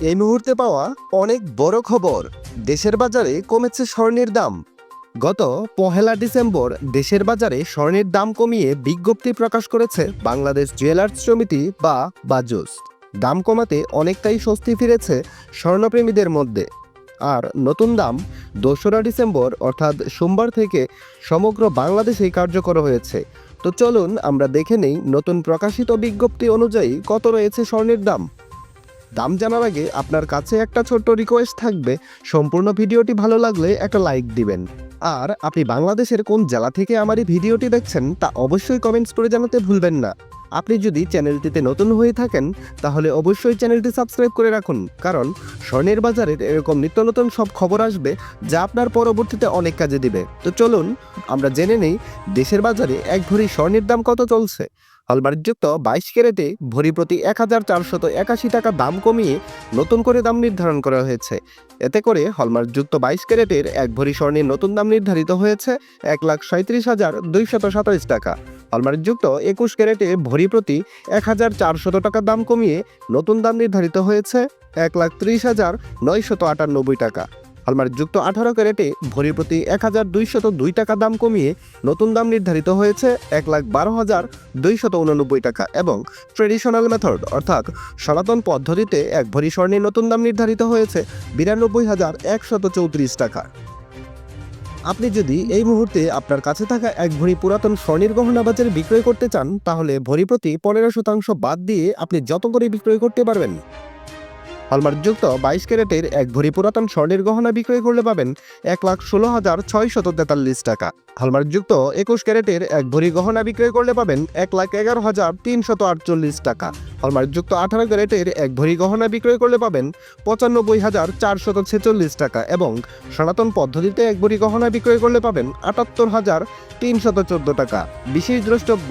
এই মুহূর্তে পাওয়া অনেক বড় খবর। দেশের বাজারে কমেছে স্বর্ণের দাম। গত পহেলা ডিসেম্বর দেশের বাজারে স্বর্ণের দাম কমিয়ে বিজ্ঞপ্তি প্রকাশ করেছে বাংলাদেশ জুয়েলার্স সমিতি বা বাজুস। দাম কমাতে অনেকটাই স্বস্তি ফিরেছে স্বর্ণপ্রেমীদের মধ্যে। আর নতুন দাম দোসরা ডিসেম্বর, অর্থাৎ সোমবার থেকে সমগ্র বাংলাদেশেই কার্যকর হয়েছে। তো চলুন আমরা দেখে নেই নতুন প্রকাশিত বিজ্ঞপ্তি অনুযায়ী কত রয়েছে স্বর্ণের দাম। দাম জানার আগে আপনার কাছে একটা ছোট্ট রিকোয়েস্ট থাকবে। সম্পূর্ণ ভিডিওটি ভালো লাগলে একটা লাইক দিবেন। আর আপনি বাংলাদেশের কোন জেলা থেকে আমার এই ভিডিওটি দেখছেন তা অবশ্যই কমেন্টস করে জানাতে ভুলবেন না। আপনি যদি চ্যানেলটিতে নতুন হয়ে থাকেন, তাহলে অবশ্যই চ্যানেলটি সাবস্ক্রাইব করে রাখুন। কারণ স্বর্ণের বাজারের এরকম নিত্য নতুন সব খবর আসবে, যা আপনার পরবর্তীতে অনেক কাজে দিবে। তো চলুন, আমরা জেনে নেই, দেশের বাজারে এক ভরি স্বর্ণের দাম কত চলছে। হলমার্কযুক্ত বাইশ ক্যারেটে ভরি প্রতি এক হাজার চারশত একাশি টাকা দাম কমিয়ে নতুন করে দাম নির্ধারণ করা হয়েছে। এতে করে হলমার্কযুক্ত বাইশ ক্যারেটের এক ভরি স্বর্ণের নতুন দাম নির্ধারিত হয়েছে এক লাখ সাঁত্রিশ হাজার দুইশত সাতাইশ টাকা। হলমার্কযুক্ত একুশ ক্যারেটে ভরি প্রতি এক হাজার চারশত টাকা দাম কমিয়ে নতুন দাম নির্ধারিত হয়েছে এক লাখ ত্রিশ হাজার নয়শত আটানব্বই টাকা। হলমার্কযুক্ত আঠারো ক্যারেটে ভরি প্রতি এক হাজার দুইশত দুই টাকা দাম কমিয়ে নতুন দাম নির্ধারিত হয়েছে এক লাখ বারো হাজার দুইশত উননব্বই টাকা এবং ট্রেডিশনাল মেথড, অর্থাৎ সনাতন পদ্ধতিতে এক ভরি স্বর্ণের নতুন দাম নির্ধারিত হয়েছে বিরানব্বই হাজার একশত চৌত্রিশ টাকা। আপনি যদি এই মুহূর্তে আপনার কাছে থাকা এক ভরি পুরাতন স্বর্ণের গহনা বাজারে বিক্রয় করতে চান, তাহলে ভরি প্রতি পনেরো শতাংশ বাদ দিয়ে আপনি যত করে বিক্রয় করতে পারবেন। হলমার্কযুক্ত বাইশ ক্যারেটের এক ভরি পুরাতন স্বর্ণের গহনা বিক্রয় করলে পাবেন এক লাখ ষোলো হাজার ছয়শত তেতাল্লিশ টাকা। হলমার্কযুক্ত একুশ ক্যারেটের এক ভরি গহনা বিক্রয় করলে পাবেন এক লাখ এগারো হাজার তিনশত আটচল্লিশ টাকা। হলমার্কযুক্ত আঠারো ক্যারেটের এক ভরি গহনা বিক্রয় করলে পাবেন পঁচানব্বই হাজার চারশত ছেচল্লিশ টাকা এবং সনাতন পদ্ধতিতে এক ভরি গহনা বিক্রয় করলে পাবেন আটাত্তর হাজার তিনশত চোদ্দ টাকা। বিশেষ দ্রষ্টব্য